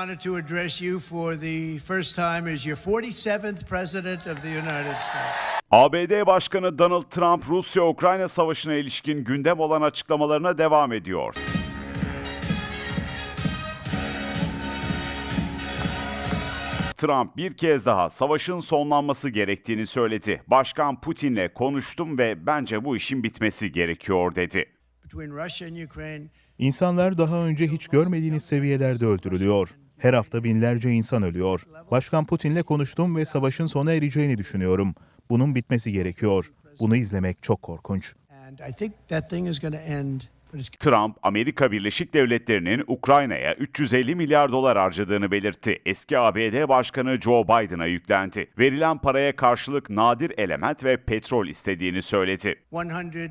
honor to address you for the first time as your 47th President of the United States. ABD Başkanı Donald Trump Rusya-Ukrayna savaşına ilişkin gündem olan açıklamalarına devam ediyor. Trump bir kez daha savaşın sonlanması gerektiğini söyledi. Başkan Putin'le konuştum ve bence bu işin bitmesi gerekiyor dedi. İnsanlar daha önce hiç görmediğiniz seviyelerde öldürülüyor. Her hafta binlerce insan ölüyor. Başkan Putin'le konuştum ve savaşın sona ereceğini düşünüyorum. Bunun bitmesi gerekiyor. Bunu izlemek çok korkunç. Trump, Amerika Birleşik Devletleri'nin Ukrayna'ya 350 milyar dolar harcadığını belirtti. Eski ABD Başkanı Joe Biden'a yüklendi. Verilen paraya karşılık nadir element ve petrol istediğini söyledi. 100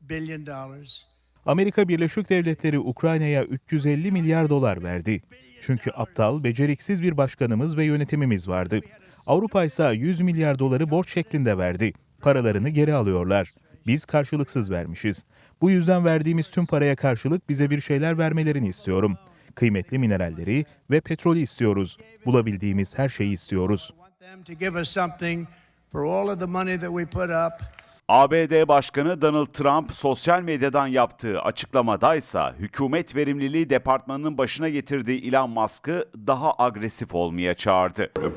billion dollars. Amerika Birleşik Devletleri Ukrayna'ya 350 milyar dolar verdi. Çünkü aptal, beceriksiz bir başkanımız ve yönetimimiz vardı. Avrupa ise 100 milyar doları borç şeklinde verdi. Paralarını geri alıyorlar. Biz karşılıksız vermişiz. Bu yüzden verdiğimiz tüm paraya karşılık bize bir şeyler vermelerini istiyorum. Kıymetli mineralleri ve petrolü istiyoruz. Bulabildiğimiz her şeyi istiyoruz. ABD Başkanı Donald Trump sosyal medyadan yaptığı açıklamadaysa hükümet verimliliği departmanının başına getirdiği Elon Musk'ı daha agresif olmaya çağırdı. Uh.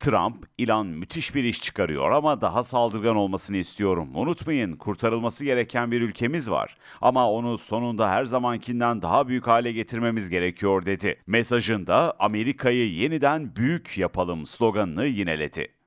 Trump, Elon müthiş bir iş çıkarıyor ama daha saldırgan olmasını istiyorum. Unutmayın, kurtarılması gereken bir ülkemiz var. Ama onu sonunda her zamankinden daha büyük hale getirmemiz gerekiyor dedi. Mesajında Amerika'yı yeniden büyük yapalım sloganını yineledi.